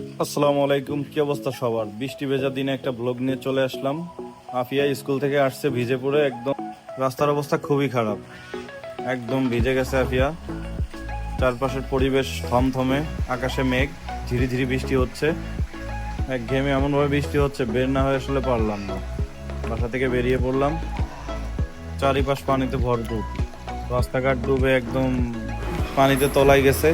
আসসালামু আলাইকুম, কি অবস্থা সবার? বৃষ্টি ভেজা দিনে একটা ব্লগ নিয়ে চলে আসলাম। আফিয়া স্কুল থেকে আসছে ভিজে পড়ে একদম রাস্তার অবস্থা খুবই খারাপ। একদম ভিজে গেছে আফিয়া। চারপাশের পরিবেশ থমথমে, আকাশে মেঘ ধীরে ধীরে বৃষ্টি হচ্ছে। এক ঘেমে এমনভাবে বৃষ্টি হচ্ছে, বের না হয়ে আসলে পারলাম না। বাসা থেকে বেরিয়ে পড়লাম। চারিপাশ পানিতে ভরপুর। রাস্তাঘাট ডুবে একদম পানিতে তলায় গেছে।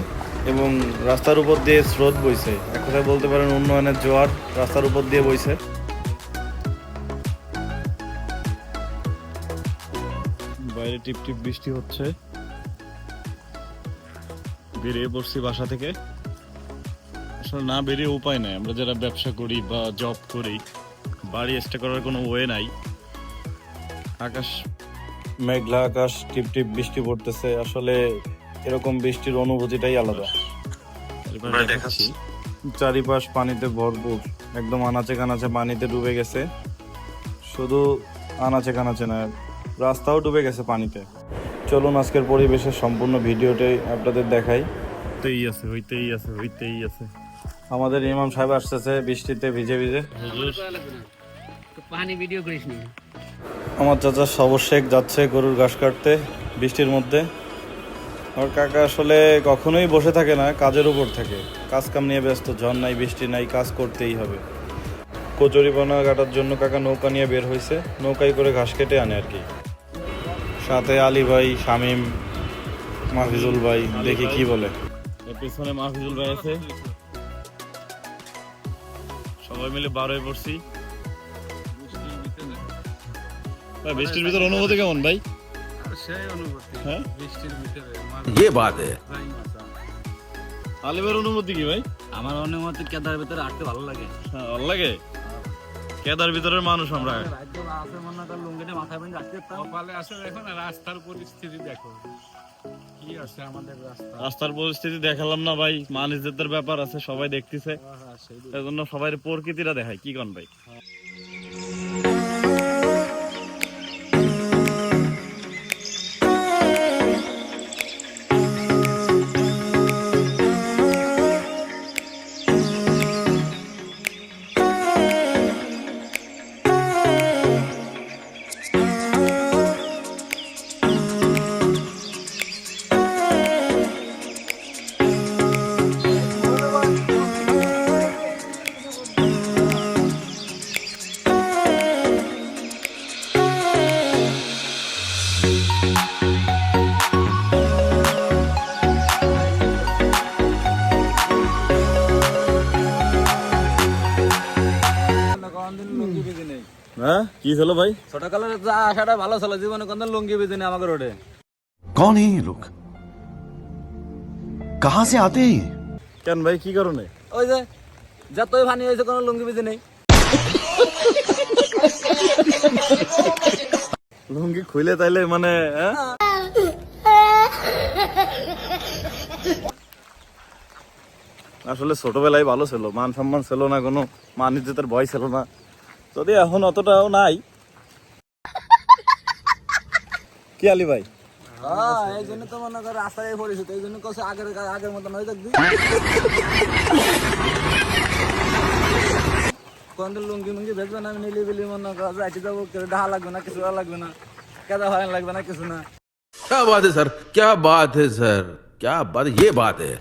এবং রাস্তার উপর দিয়ে স্রোত বইছে। এক কথায় বলতে পারেন, উন্নয়নের জোয়ার রাস্তার উপর দিয়ে বইছে। বাইরে টিপ টিপ বৃষ্টি হচ্ছে। বেরিয়ে পড়ছি বাসা থেকে। আসলে না বেরিয়ে উপায় নাই। আমরা যারা ব্যবসা করি বা জব করি, বাড়ি স্টে করার কোনো ওয়ে নাই। আকাশ মেঘলা, আকাশ টিপ টিপ বৃষ্টি পড়তেছে। আসলে এরকম বৃষ্টির অনুভূতিটাই আলাদা। দেখাচ্ছি। চারিপাশ পানিতে ভরপুর একদম আনাচে কানাচে পানিতে ডুবে গেছে। শুধু আনাচে কানাচে না রাস্তাও ডুবে গেছে পানিতে। চলুন আজকের পরিবেশের সম্পূর্ণ ভিডিওটাই আপনাদের দেখাই। হইতেই আছে হইতেই আছে হইতেই আছে। আমাদের ইমাম সাহেব আসতেছে বৃষ্টিতে ভিজে ভিজে। পানি ভিডিও করিস আমার চাচা সবর শেখ যাচ্ছে গরুর ঘাস কাটতে বৃষ্টির মধ্যে। আমার কাকা আসলে কখনোই বসে থাকে না, কাজের উপর থাকে। কাজ কাম নিয়ে ব্যস্ত, ঝড় নাই, বৃষ্টি নাই, কাজ করতেই হবে। কচুরিপানা কাটার জন্য কাকা নৌকা নিয়ে বের হয়েছে নৌকায় করে ঘাস কেটে আনে আর কি। সাথে আলী ভাই, শামিম মাহফিজুল ভাই, দেখি কি বলে। পেছনে মাহফিজুল ভাই আছে। সবাই মিলে বারোয় পড়ছি। বৃষ্টির ভিতরে অনুভূতি কেমন, ভাই? সেই অনুভূতি হ্যাঁ বৃষ্টির ভিতরে ये बात है আলিমের অনুভূতি কি ভাই আমার অনুমতি কেদার ভিতরে আটতে ভালো লাগে হ্যাঁ ভালো লাগে কেদার ভিতরের মানুষ আমরা রাজ্য আছে মনে কর লুঙ্গিটা মাথায় বাঁধে রাখতে পারতাম কপালে আসলে দেখো না রাস্তার পরিস্থিতি দেখো কি আছে আমাদের রাস্তা রাস্তার পরিস্থিতি দেখালাম না ভাই মান ইজ্জতের ব্যাপার আছে সবাই দেখতেছে হ্যাঁ, সেই এজন্য সবাই প্রকৃতিটা দেখায় কি কন ভাই হ্যাঁ? কি ছিল ভাই? ভালো ছিল লুঙ্গি এই লোক কাহা সে আতে কেন ভাই কি কারণে? ওই যে যা ভানি হয়েছে লুঙ্গি বেঁধে নেই। লুঙ্গি খুলে তাইলে মানে হ্যাঁ? আসলে ছোটবেলায় ভালো ছিল মান সম্মান ছিল না কোনো মান ইজ্জতের ভয় ছিল না। যদি এখন অতটাও নাই কি আলী ভাই হ্যাঁ এই জন্য তো মনে কর রাস্তায় পড়েছে তো এই জন্য কছে আগের আগের মতন হয়ে থাকবি কোনদিন লুঙ্গি মুঙ্গি ভেজবে না আমি নিলি বিলি মনে কর রাইতে যাবো কেউ ডাহা লাগবে না কিছু লাগবে না কেদা হয় লাগবে না কিছু না क्या बात है सर क्या बात है सर क्या बात है ये बात है